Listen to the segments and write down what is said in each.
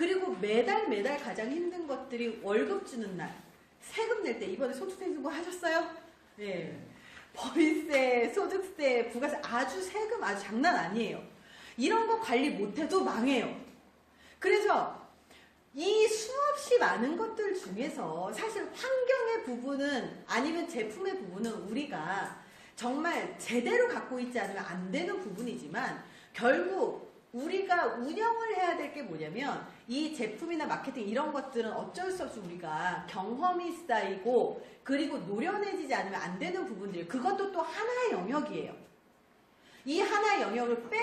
그리고 매달 매달 가장 힘든 것들이 월급 주는 날, 세금 낼 때 이번에 소득세 신고 하셨어요? 예. 법인세, 소득세, 부가세 아주 세금 아주 장난 아니에요. 이런 거 관리 못해도 망해요. 그래서 이 수없이 많은 것들 중에서 사실 환경의 부분은 아니면 제품의 부분은 우리가 정말 제대로 갖고 있지 않으면 안 되는 부분이지만 결국 우리가 운영을 해야 될 게 뭐냐면 이 제품이나 마케팅 이런 것들은 어쩔 수 없이 우리가 경험이 쌓이고 그리고 노련해지지 않으면 안 되는 부분들 그것도 또 하나의 영역이에요. 이 하나의 영역을 빼,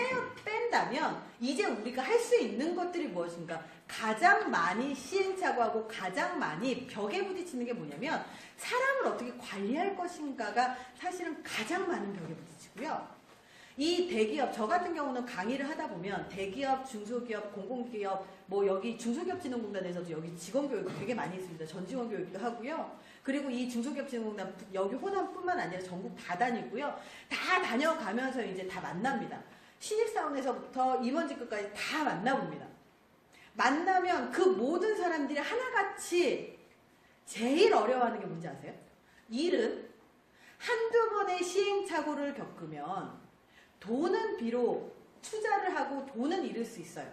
뺀다면 이제 우리가 할 수 있는 것들이 무엇인가? 가장 많이 시행착오하고 가장 많이 벽에 부딪히는 게 뭐냐면 사람을 어떻게 관리할 것인가가 사실은 가장 많은 벽에 부딪히고요. 이 대기업, 저 같은 경우는 강의를 하다 보면 대기업, 중소기업, 공공기업, 뭐 여기 중소기업진흥공단에서도 여기 직원교육 되게 많이 있습니다. 전직원 교육도 하고요. 그리고 이 중소기업진흥공단 여기 호남뿐만 아니라 전국 다 다니고요. 다 다녀가면서 이제 다 만납니다. 신입사원에서부터 임원직급까지 다 만나봅니다. 만나면 그 모든 사람들이 하나같이 제일 어려워하는 게 뭔지 아세요? 일은 한두 번의 시행착오를 겪으면 돈은 비록 투자를 하고 돈은 잃을 수 있어요.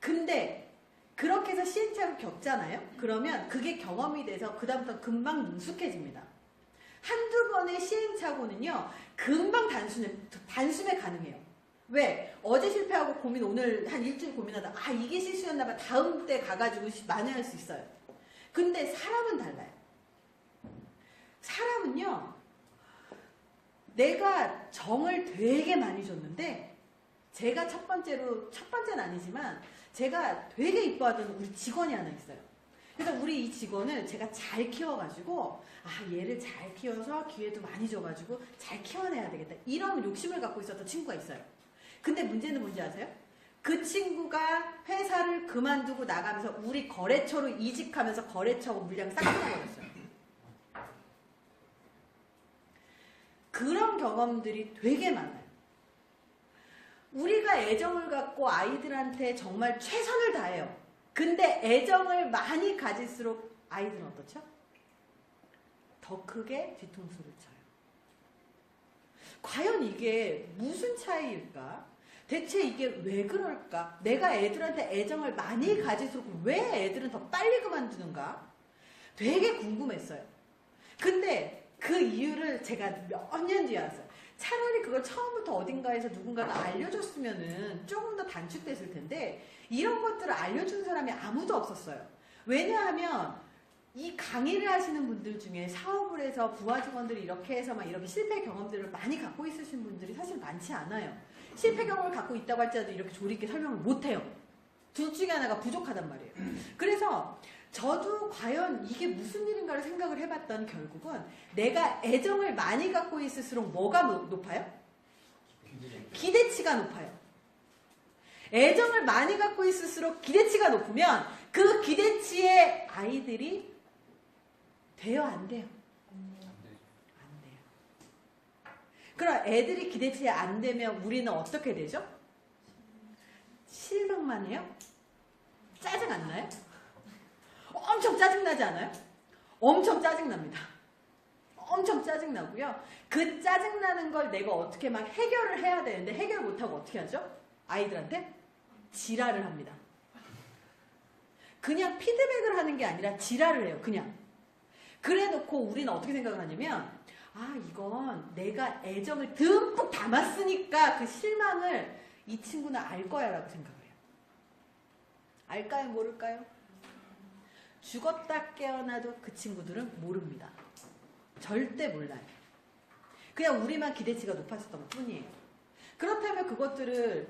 근데 그렇게 해서 시행착오를 겪잖아요? 그러면 그게 경험이 돼서 그다음부터 금방 능숙해집니다. 한두 번의 시행착오는요, 금방 단순해, 단숨에 가능해요. 왜? 어제 실패하고 고민 오늘 한 일주일 고민하다, 아, 이게 실수였나 봐. 다음 때 가가지고 시- 만회할 수 있어요. 근데 사람은 달라요. 사람은요, 내가 정을 되게 많이 줬는데, 제가 첫 번째로, 첫 번째는 아니지만, 제가 되게 이뻐하던 우리 직원이 하나 있어요. 그래서 우리 이 직원을 제가 잘 키워가지고, 아, 얘를 잘 키워서 기회도 많이 줘가지고, 잘 키워내야 되겠다. 이런 욕심을 갖고 있었던 친구가 있어요. 근데 문제는 뭔지 아세요? 그 친구가 회사를 그만두고 나가면서 우리 거래처로 이직하면서 거래처 물량 싹 끊어버렸어요. 그런 경험들이 되게 많아요. 우리가 애정을 갖고 아이들한테 정말 최선을 다해요. 근데 애정을 많이 가질수록 아이들은 어떻죠? 더 크게 뒤통수를 쳐요. 과연 이게 무슨 차이일까? 대체 이게 왜 그럴까? 내가 애들한테 애정을 많이 가질수록 왜 애들은 더 빨리 그만두는가? 되게 궁금했어요. 근데 그 이유를 제가 몇 년 뒤에 알았어요. 차라리 그걸 처음부터 어딘가에서 누군가가 알려줬으면은 조금 더 단축됐을 텐데 이런 것들을 알려준 사람이 아무도 없었어요. 왜냐하면 이 강의를 하시는 분들 중에 사업을 해서 부하 직원들이 이렇게 해서 막 이렇게 실패 경험들을 많이 갖고 있으신 분들이 사실 많지 않아요. 실패 경험을 갖고 있다고 할지라도 이렇게 조리 있게 설명을 못 해요. 둘 중에 하나가 부족하단 말이에요. 그래서 저도 과연 이게 무슨 일인가를 생각을 해봤더니 결국은 내가 애정을 많이 갖고 있을수록 뭐가 높- 높아요? 기대치가 높아요. 애정을 많이 갖고 있을수록 기대치가 높으면 그 기대치에 아이들이 돼요, 안 돼요? 안 돼요. 그럼 애들이 기대치에 안 되면 우리는 어떻게 되죠? 실망만 해요? 짜증 안 나요? 엄청 짜증나지 않아요? 엄청 짜증납니다. 엄청 짜증나고요. 그 짜증나는 걸 내가 어떻게 막 해결을 해야 되는데 해결 못하고 어떻게 하죠? 아이들한테 지랄을 합니다. 그냥 피드백을 하는 게 아니라 지랄을 해요. 그냥. 그래 놓고 우리는 어떻게 생각을 하냐면 아 이건 내가 애정을 듬뿍 담았으니까 그 실망을 이 친구는 알 거야 라고 생각을 해요. 알까요? 모를까요? 죽었다 깨어나도 그 친구들은 모릅니다. 절대 몰라요. 그냥 우리만 기대치가 높아졌던 것 뿐이에요. 그렇다면 그것들을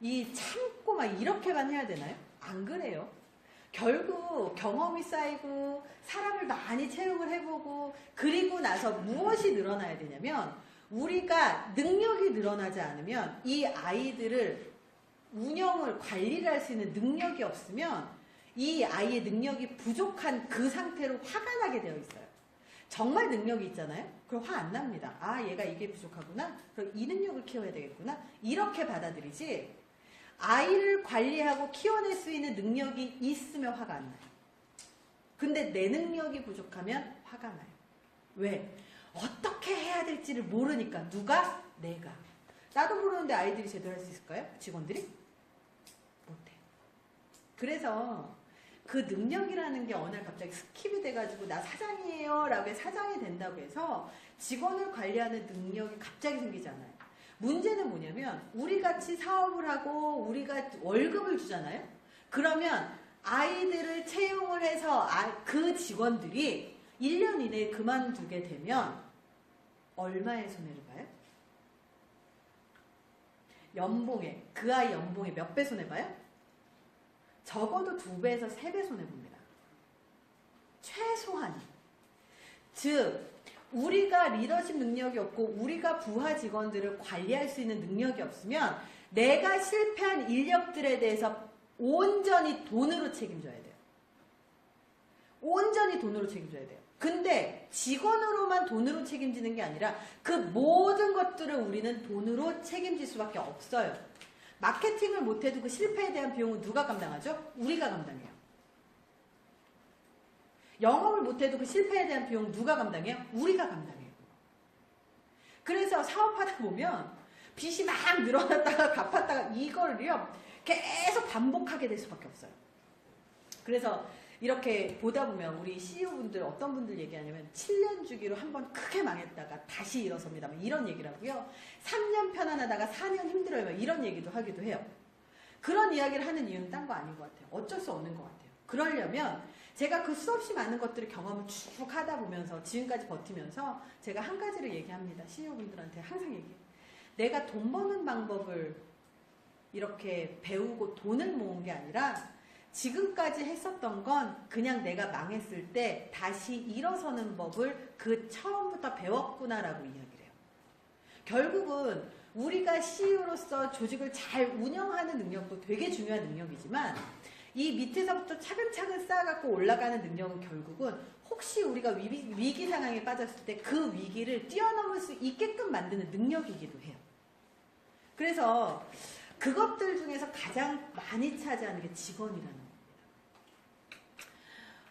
이 참고 막 이렇게만 해야 되나요? 안 그래요. 결국 경험이 쌓이고 사람을 많이 채용을 해보고 그리고 나서 무엇이 늘어나야 되냐면 우리가 능력이 늘어나지 않으면 이 아이들을 운영을 관리를 할 수 있는 능력이 없으면 이 아이의 능력이 부족한 그 상태로 화가 나게 되어 있어요. 정말 능력이 있잖아요? 그럼 화 안 납니다. 아, 얘가 이게 부족하구나? 그럼 이 능력을 키워야 되겠구나? 이렇게 받아들이지. 아이를 관리하고 키워낼 수 있는 능력이 있으면 화가 안 나요. 근데 내 능력이 부족하면 화가 나요. 왜? 어떻게 해야 될지를 모르니까. 누가? 내가. 나도 모르는데 아이들이 제대로 할 수 있을까요? 직원들이? 못해. 그래서 그 능력이라는 게 어느 날 갑자기 스킵이 돼가지고 나 사장이에요 라고 해서 사장이 된다고 해서 직원을 관리하는 능력이 갑자기 생기잖아요. 문제는 뭐냐면 우리 같이 사업을 하고 우리가 월급을 주잖아요. 그러면 아이들을 채용을 해서 아- 그 직원들이 1년 이내에 그만두게 되면 얼마의 손해를 봐요? 연봉에 그 아이 연봉에 몇 배 손해 봐요? 적어도 두 배에서 세 배 손해 봅니다. 최소한 즉 우리가 리더십 능력이 없고 우리가 부하 직원들을 관리할 수 있는 능력이 없으면 내가 실패한 인력들에 대해서 온전히 돈으로 책임져야 돼요. 온전히 돈으로 책임져야 돼요. 근데 직원으로만 돈으로 책임지는 게 아니라 그 모든 것들을 우리는 돈으로 책임질 수밖에 없어요. 마케팅을 못해도 그 실패에 대한 비용은 누가 감당하죠? 우리가 감당해요. 영업을 못해도 그 실패에 대한 비용은 누가 감당해요? 우리가 감당해요. 그래서 사업하다 보면 빚이 막 늘어났다가 갚았다가 이걸요 계속 반복하게 될 수밖에 없어요. 그래서 이렇게 보다 보면 우리 CEO분들 어떤 분들 얘기하냐면 7년 주기로 한 번 크게 망했다가 다시 일어섭니다. 뭐 이런 얘기를 하고요. 3년 편안하다가 4년 힘들어요. 뭐 이런 얘기도 하기도 해요. 그런 이야기를 하는 이유는 딴 거 아닌 것 같아요. 어쩔 수 없는 것 같아요. 그러려면 제가 그 수없이 많은 것들을 경험을 쭉 하다 보면서 지금까지 버티면서 제가 한 가지를 얘기합니다. CEO분들한테 항상 얘기해요. 내가 돈 버는 방법을 이렇게 배우고 돈을 모은 게 아니라 지금까지 했었던 건 그냥 내가 망했을 때 다시 일어서는 법을 그 처음부터 배웠구나라고 이야기를 해요. 결국은 우리가 CEO로서 조직을 잘 운영하는 능력도 되게 중요한 능력이지만 이 밑에서부터 차근차근 쌓아갖고 올라가는 능력은 결국은 혹시 우리가 위기, 위기 상황에 빠졌을 때 그 위기를 뛰어넘을 수 있게끔 만드는 능력이기도 해요. 그래서 그것들 중에서 가장 많이 차지하는 게 직원이라는 거예요.